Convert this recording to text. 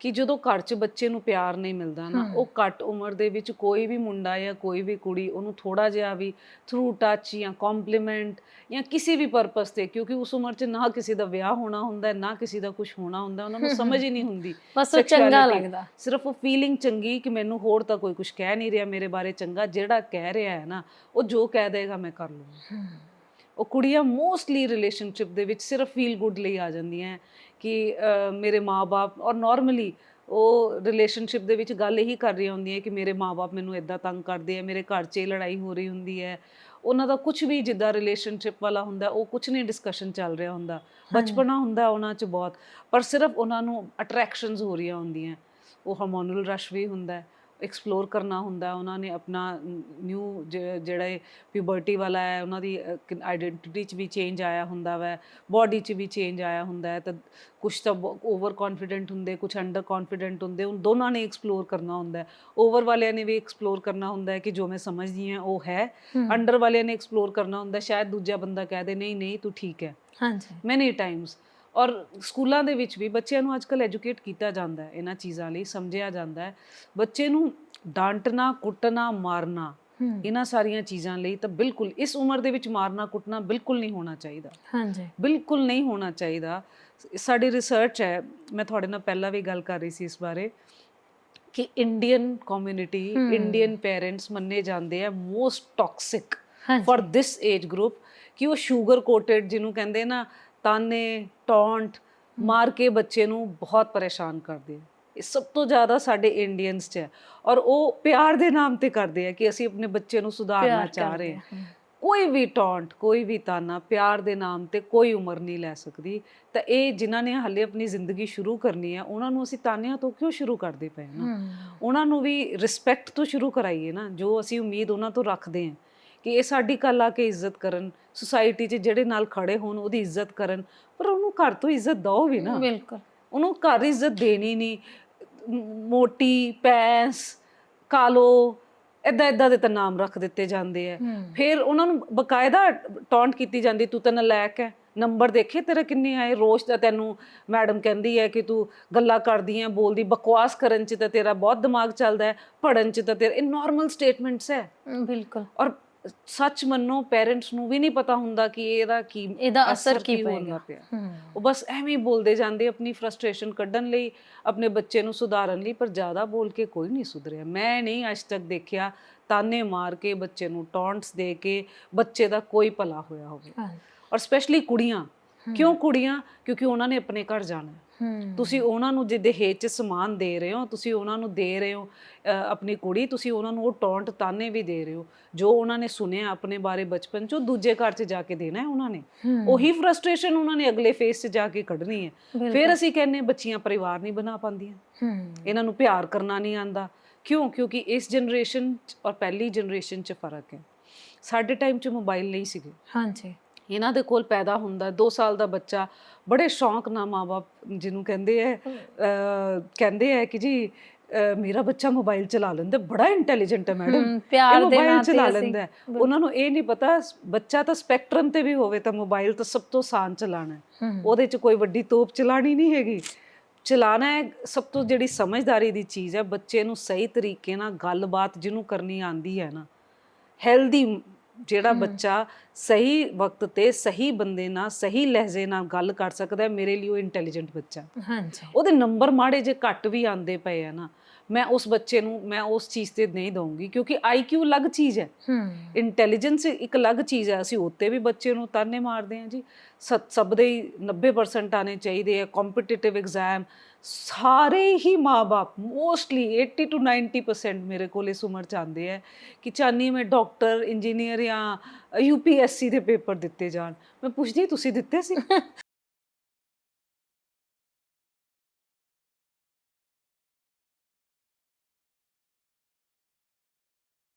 ਕਿ ਜਦੋਂ ਘਰ 'ਚ ਬੱਚੇ ਨੂੰ ਪਿਆਰ ਨਹੀਂ ਮਿਲਦਾ ਨਾ। ਉਹ ਘੱਟ ਉਮਰ ਦੇ ਵਿੱਚ ਕੋਈ ਵੀ ਮੁੰਡਾ ਜਾਂ ਕੋਈ ਵੀ ਕੁੜੀ ਉਹਨੂੰ ਥੋੜਾ ਜਿਹਾ ਵੀ ਥਰੂ ਟੱਚ ਜਾਂ ਕੰਪਲੀਮੈਂਟ ਜਾਂ ਕਿਸੇ ਵੀ ਪਰਪਸ ਤੇ ਕਿਉਂਕਿ ਉਸ ਉਮਰ 'ਚ ਨਾ ਕਿਸੇ ਦਾ ਵਿਆਹ ਹੋਣਾ ਹੁੰਦਾ ਨਾ ਕਿਸੇ ਦਾ ਕੁਝ ਹੋਣਾ ਹੁੰਦਾ ਉਹਨਾਂ ਨੂੰ ਸਮਝ ਹੀ ਨਹੀਂ ਹੁੰਦੀ ਬਸ ਉਹ ਚੰਗਾ। ਲੱਗਦਾ ਸਿਰਫ ਉਹ ਫੀਲਿੰਗ ਚੰਗੀ ਕਿ ਮੈਨੂੰ ਹੋਰ ਤਾਂ ਕੋਈ ਕੁਝ ਕਹਿ ਨਹੀਂ ਰਿਹਾ ਮੇਰੇ ਬਾਰੇ ਚੰਗਾ ਜਿਹੜਾ ਕਹਿ ਰਿਹਾ ਹੈ ਨਾ ਉਹ ਜੋ ਕਹਿ ਦੇਗਾ ਮੈਂ ਕਰ ਲੂੰਗਾ ਉਹ ਕੁੜੀਆਂ ਮੋਸਟਲੀ ਰਿਲੇਸ਼ਨਸ਼ਿਪ ਦੇ ਵਿੱਚ ਸਿਰਫ ਫੀਲ ਗੁੱਡ ਲਈ ਆ ਜਾਂਦੀਆਂ ਹੈ ਕਿ ਮੇਰੇ ਮਾਪੇ ਔਰ ਨਾਰਮਲੀ ਉਹ ਰਿਲੇਸ਼ਨਸ਼ਿਪ ਦੇ ਵਿੱਚ ਗੱਲ ਇਹੀ ਕਰ ਰਹੀਆਂ ਹੁੰਦੀਆਂ ਕਿ ਮੇਰੇ ਮਾਪੇ ਮੈਨੂੰ ਇਦਾਂ ਤੰਗ ਕਰਦੇ ਆ ਮੇਰੇ ਘਰ 'ਚ ਇਹ ਲੜਾਈ ਹੋ ਰਹੀ ਹੁੰਦੀ ਹੈ। ਉਹਨਾਂ ਦਾ ਕੁਝ ਵੀ ਜਿੱਦਾਂ ਰਿਲੇਸ਼ਨਸ਼ਿਪ ਵਾਲਾ ਹੁੰਦਾ ਉਹ ਕੁਝ ਨਹੀਂ ਡਿਸਕਸ਼ਨ ਚੱਲ ਰਿਹਾ ਹੁੰਦਾ। ਬਚਪਨਾ ਹੁੰਦਾ ਉਹਨਾਂ 'ਚ ਬਹੁਤ ਪਰ ਸਿਰਫ ਉਹਨਾਂ ਨੂੰ ਅਟਰੈਕਸ਼ਨਸ ਹੋ ਰਹੀਆਂ ਹੁੰਦੀਆਂ ਉਹ ਹਾਰਮੋਨਲ ਰਸ਼ ਵੀ ਹੁੰਦਾ ਹੈ। ਐਕਸਪਲੋਰ ਕਰਨਾ ਹੁੰਦਾ ਉਹਨਾਂ ਨੇ ਆਪਣਾ ਨਿਊ ਜਿਹੜਾ ਪਿਊਬਰਟੀ ਵਾਲਾ ਹੈ ਉਹਨਾਂ ਦੀ ਆਈਡੈਂਟੀਟੀ 'ਚ ਵੀ ਚੇਂਜ ਆਇਆ ਹੁੰਦਾ ਵੈ ਬਾਡੀ 'ਚ ਵੀ ਚੇਂਜ ਆਇਆ ਹੁੰਦਾ ਹੈ ਤਾਂ ਕੁਝ ਤਾਂ ਓਵਰ ਕੌਨਫੀਡੈਂਟ ਹੁੰਦੇ ਕੁਝ ਅੰਡਰ ਕੌਨਫੀਡੈਂਟ ਹੁੰਦੇ ਉਹ ਦੋਨਾਂ ਨੇ ਐਕਸਪਲੋਰ ਕਰਨਾ ਹੁੰਦਾ ਹੈ। ਓਵਰ ਵਾਲਿਆਂ ਨੇ ਵੀ ਐਕਸਪਲੋਰ ਕਰਨਾ ਹੁੰਦਾ ਹੈ ਕਿ ਜੋ ਮੈਂ ਸਮਝਦੀ ਹਾਂ ਉਹ ਹੈ। ਅੰਡਰ ਵਾਲਿਆਂ ਨੇ ਐਕਸਪਲੋਰ ਕਰਨਾ ਹੁੰਦਾ ਸ਼ਾਇਦ ਦੂਜਾ ਬੰਦਾ ਕਹਿ ਦੇ ਨਹੀਂ ਨਹੀਂ ਤੂੰ ਠੀਕ ਹੈ। ਹਾਂਜੀ। ਮੈਨੀ ਟਾਈਮਸ ਔਰ ਸਕੂਲਾਂ ਦੇ ਵਿੱਚ ਵੀ ਬੱਚਿਆਂ ਨੂੰ ਅੱਜਕੱਲ ਐਜੂਕੇਟ ਕੀਤਾ ਜਾਂਦਾ ਹੈ ਇਹਨਾਂ ਚੀਜ਼ਾਂ ਲਈ ਸਮਝਿਆ ਜਾਂਦਾ ਹੈ। ਬੱਚੇ ਨੂੰ ਡਾਂਟਣਾ ਕੁੱਟਣਾ ਮਾਰਨਾ ਇਹਨਾਂ ਸਾਰੀਆਂ ਚੀਜ਼ਾਂ ਲਈ ਤਾਂ ਬਿਲਕੁਲ ਇਸ ਉਮਰ ਦੇ ਵਿੱਚ ਮਾਰਨਾ ਕੁੱਟਣਾ ਬਿਲਕੁਲ ਨਹੀਂ ਹੋਣਾ ਚਾਹੀਦਾ। ਹਾਂਜੀ। ਬਿਲਕੁਲ ਨਹੀਂ ਹੋਣਾ ਚਾਹੀਦਾ। ਸਾਡੀ ਰਿਸਰਚ ਹੈ ਮੈਂ ਤੁਹਾਡੇ ਨਾਲ ਪਹਿਲਾਂ ਵੀ ਗੱਲ ਕਰ ਰਹੀ ਸੀ ਇਸ ਬਾਰੇ ਕਿ ਇੰਡੀਅਨ ਕਮਿਊਨਿਟੀ। ਇੰਡੀਅਨ ਪੇਰੈਂਟਸ ਮੰਨੇ ਜਾਂਦੇ ਆ most toxic for this age group ਕਿ ਉਹ ਸ਼ੂਗਰ ਕੋਟਡ ਜਿਹਨੂੰ ਕਹਿੰਦੇ ਨਾ ਤਾਨੇ ਟੌਂਟ ਮਾਰ ਕੇ ਬੱਚੇ ਨੂੰ ਬਹੁਤ ਪਰੇਸ਼ਾਨ ਕਰਦੇ ਆ। ਇਹ ਸਭ ਤੋਂ ਜ਼ਿਆਦਾ ਸਾਡੇ ਇੰਡੀਅਨਸ 'ਚ ਹੈ ਔਰ ਉਹ ਪਿਆਰ ਦੇ ਨਾਮ ਤੇ ਕਰਦੇ ਆ ਕਿ ਅਸੀਂ ਆਪਣੇ ਬੱਚੇ ਨੂੰ ਸੁਧਾਰਨਾ ਚਾਹ ਰਹੇ ਹਾਂ। ਕੋਈ ਵੀ ਟੌਂਟ ਕੋਈ ਵੀ ਤਾਨਾ ਪਿਆਰ ਦੇ ਨਾਮ ਤੇ ਕੋਈ ਉਮਰ ਨਹੀਂ ਲੈ ਸਕਦੀ। ਤਾਂ ਇਹ ਜਿਨ੍ਹਾਂ ਨੇ ਹਾਲੇ ਆਪਣੀ ਜ਼ਿੰਦਗੀ ਸ਼ੁਰੂ ਕਰਨੀ ਹੈ ਉਹਨਾਂ ਨੂੰ ਅਸੀਂ ਤਾਨਿਆਂ ਤੋਂ ਕਿਉਂ ਸ਼ੁਰੂ ਕਰਦੇ ਪਏ ਨਾ? ਉਹਨਾਂ ਨੂੰ ਵੀ ਰਿਸਪੈਕਟ ਤੋਂ ਸ਼ੁਰੂ ਕਰਾਈਏ ਨਾ ਜੋ ਅਸੀਂ ਉਮੀਦ ਉਹਨਾਂ ਤੋਂ ਰੱਖਦੇ ਹਾਂ। ਕਿ ਇਹ ਸਾਡੀ ਕੱਲ ਆ ਕੇ ਇੱਜ਼ਤ ਕਰਨ ਸੁਸਾਇਟੀ 'ਚ ਜਿਹੜੇ ਨਾਲ ਖੜੇ ਹੋਣ ਉਹਦੀ ਇੱਜ਼ਤ ਕਰਨ ਪਰ ਉਹਨੂੰ ਘਰ ਤੋਂ ਇੱਜ਼ਤ ਦਿਓ ਵੀ ਨਾ। ਬਿਲਕੁਲ। ਉਹਨੂੰ ਘਰ ਇੱਜ਼ਤ ਦੇਣੀ ਨਹੀਂ। ਮੋਟੀ ਪੈਂਸ ਕਾਲੋ ਇਦਾਂ ਇਦਾਂ ਦੇ ਤਾਂ ਨਾਮ ਰੱਖ ਦਿੱਤੇ ਜਾਂਦੇ ਆ। ਫਿਰ ਉਹਨਾਂ ਨੂੰ ਬਕਾਇਦਾ ਟੌਂਟ ਕੀਤੀ ਜਾਂਦੀ ਤੂੰ ਤਾਂ ਨਲਾਇਕ ਹੈ ਨੰਬਰ ਦੇਖੇ ਤੇਰੇ ਕਿੰਨੇ ਆਏ? ਰੋਜ਼ ਦਾ ਤੈਨੂੰ ਮੈਡਮ ਕਹਿੰਦੀ ਹੈ ਕਿ ਤੂੰ ਗੱਲਾਂ ਕਰਦੀ ਹੈ ਬੋਲਦੀ ਬਕਵਾਸ ਕਰਨ ਚ ਤਾਂ ਤੇਰਾ ਬਹੁਤ ਦਿਮਾਗ ਚੱਲਦਾ ਹੈ ਪੜਨ ਚ ਤਾਂ ਤੇਰਾ ਇਹ ਨਾਰਮਲ ਸਟੇਟਮੈਂਟਸ ਹੈ ਬਿਲਕੁਲ। ਔਰ ਸੱਚ ਮੰਨੋ ਪੇਰੈਂਟਸ ਨੂੰ ਵੀ ਨਹੀਂ ਪਤਾ ਹੁੰਦਾ ਕਿ ਇਹਦਾ ਕੀ ਇਹਦਾ ਅਸਰ ਕੀ ਪਏਗਾ। ਪਿਆ। ਉਹ ਬਸ ਐਵੇਂ ਹੀ ਬੋਲਦੇ ਜਾਂਦੇ ਆਪਣੀ ਫਰਸਟ੍ਰੇਸ਼ਨ ਕੱਢਣ ਲਈ ਆਪਣੇ ਬੱਚੇ ਨੂੰ ਸੁਧਾਰਨ ਲਈ ਪਰ ਜ਼ਿਆਦਾ ਬੋਲ ਕੇ ਕੋਈ ਨਹੀਂ ਸੁਧਰਿਆ। ਮੈਂ ਨਹੀਂ ਅੱਜ ਤੱਕ ਦੇਖਿਆ ਤਾਨੇ ਮਾਰ ਕੇ ਬੱਚੇ ਨੂੰ ਟੌਂਟਸ ਦੇ ਕੇ ਬੱਚੇ ਦਾ ਕੋਈ ਭਲਾ ਹੋਇਆ ਹੋਵੇ। ਔਰ ਸਪੈਸ਼ਲੀ ਕੁੜੀਆਂ। ਕਿਉਂ ਕੁੜੀਆਂ? ਕਿਉਂਕਿ ਉਹਨਾਂ ਨੇ ਆਪਣੇ ਘਰ ਜਾਣਾ। ਤੁਸੀਂ ਉਹਨਾਂ ਨੂੰ ਜੇ ਦਹੇਜ ਚ ਸਮਾਨ ਦੇ ਰਹੇ ਹੋ ਤੁਸੀਂ ਉਹਨਾਂ ਨੂੰ ਦੇ ਰਹੇ ਹੋ ਆਪਣੀ ਕੁੜੀ ਤੁਸੀਂ ਉਹਨਾਂ ਨੂੰ ਉਹ ਟੌਂਟ ਤਾਨੇ ਵੀ ਦੇ ਰਹੇ ਹੋ ਜੋ ਉਹਨਾਂ ਨੇ ਸੁਣਿਆ ਆਪਣੇ ਬਾਰੇ ਬਚਪਨ ਚ ਦੂਜੇ ਘਰ ਚ ਜਾ ਕੇ ਦੇਣਾ ਹੈ ਉਹਨਾਂ ਨੇ। ਉਹੀ ਫਰਸਟ੍ਰੇਸ਼ਨ ਉਹਨਾਂ ਨੇ ਅਗਲੇ ਫੇਸ 'ਚ ਜਾ ਕੇ ਕੱਢਣੀ ਹੈ। ਫਿਰ ਅਸੀਂ ਕਹਿੰਨੇ ਬੱਚੀਆਂ ਪਰਿਵਾਰ ਨਹੀਂ ਬਣਾ ਪਾਉਂਦੀਆਂ। ਇਹਨਾਂ ਨੂੰ ਪਿਆਰ ਕਰਨਾ ਨਹੀਂ ਆਂਦਾ ਕਿਉਂ? ਕਿਉਂਕਿ ਇਸ ਜਨਰੇਸ਼ਨ ਔਰ ਪਹਿਲੀ ਜਨਰੇਸ਼ਨ 'ਚ ਫ਼ਰਕ ਹੈ। ਸਾਡੇ ਟਾਈਮ 'ਚ ਮੋਬਾਈਲ ਨਹੀਂ ਸੀਗੇ। ਹਾਂਜੀ। ਇਹਨਾਂ ਦੇ ਕੋਲ ਪੈਦਾ ਹੁੰਦਾ 2 ਸਾਲ ਦਾ ਬੱਚਾ ਬੜੇ ਸ਼ੌਂਕ ਨਾਲ ਮਾਪੇ ਜਿਹਨੂੰ ਕਹਿੰਦੇ ਅਹ, ਕਹਿੰਦੇ ਆ ਕਿ ਜੀ ਮੇਰਾ ਬੱਚਾ ਮੋਬਾਈਲ ਚਲਾ ਲੈਂਦਾ ਬੜਾ ਇੰਟੈਲੀਜੈਂਟ ਹੈ ਮੈਡਮ। ਪਿਆਰ ਦੇ ਮੋਬਾਈਲ ਨਾਂ ਤੇ ਚਲਾ ਲੈਂਦਾ। ਉਹਨਾਂ ਨੂੰ ਇਹ ਨਹੀਂ ਪਤਾ ਬੱਚਾ ਤਾਂ ਸਪੈਕਟਰਮ ਤੇ ਵੀ ਹੋਵੇ ਤਾਂ ਮੋਬਾਈਲ ਤਾਂ ਸਭ ਤੋਂ ਆਸਾਨ ਚਲਾਣਾ ਉਹਦੇ 'ਚ ਕੋਈ ਵੱਡੀ ਤੋਪ ਚਲਾਣੀ ਨਹੀਂ ਹੈਗੀ। ਚਲਾਣਾ ਹੈ ਸਭ ਤੋਂ ਜਿਹੜੀ ਸਮਝਦਾਰੀ ਦੀ ਚੀਜ਼ ਹੈ ਬੱਚੇ ਨੂੰ ਸਹੀ ਤਰੀਕੇ ਨਾਲ ਗੱਲਬਾਤ ਜਿਹਨੂੰ ਕਰਨੀ ਆਂਦੀ ਹੈ ਨਾ ਹੈਲਦੀ ਜਿਹੜਾ ਬੱਚਾ ਸਹੀ ਵਕਤ ਤੇ ਸਹੀ ਬੰਦੇ ਨਾਲ ਸਹੀ ਲਹਿਜੇ ਨਾਲ ਗੱਲ ਕਰ ਸਕਦਾ ਹੈ ਮੇਰੇ ਲਈ ਉਹ ਇੰਟੈਲੀਜੈਂਟ ਬੱਚਾ ਹਾਂਜੀ। ਉਹਦੇ ਨੰਬਰ ਮਾੜੇ ਜੇ ਘੱਟ ਵੀ ਆਂਦੇ ਪਏ ਆ ਨਾ ਮੈਂ ਉਸ ਬੱਚੇ ਨੂੰ ਮੈਂ ਉਸ ਚੀਜ਼ ਤੇ ਨਹੀਂ ਦਊਂਗੀ ਕਿਉਂਕਿ ਆਈਕਿਊ ਅਲੱਗ ਚੀਜ਼ ਹੈ। ਹਮ, ਇੰਟੈਲੀਜੈਂਸ ਇੱਕ ਅਲੱਗ ਚੀਜ਼ ਹੈ ਅਸੀਂ ਉੱਤੇ ਵੀ ਬੱਚੇ ਨੂੰ ਤਾਨੇ ਮਾਰਦੇ ਹਾਂ ਜੀ। ਸ- ਸਭ ਦੇ ਹੀ 90% ਆਣੇ ਚਾਹੀਦੇ ਆ ਕੰਪੀਟੀਟਿਵ ਐਗਜ਼ਾਮ ਸਾਰੇ ਹੀ ਮਾਪੇ ਮੋਸਟਲੀ 80 ਟੂ 90% ਮੇਰੇ ਕੋਲ ਇਸ ਉਮਰ ਚ ਆਉਂਦੇ ਆ ਕਿ ਚਾਹਨੀ ਮੈਂ ਡਾਕਟਰ ਇੰਜੀਨੀਅਰ ਜਾਂ ਯੂਪੀਐਸਸੀ ਦੇ ਪੇਪਰ ਦਿੱਤੇ ਜਾਣ। ਮੈਂ ਪੁੱਛਦੀ ਤੁਸੀਂ ਦਿੱਤੇ ਸੀ?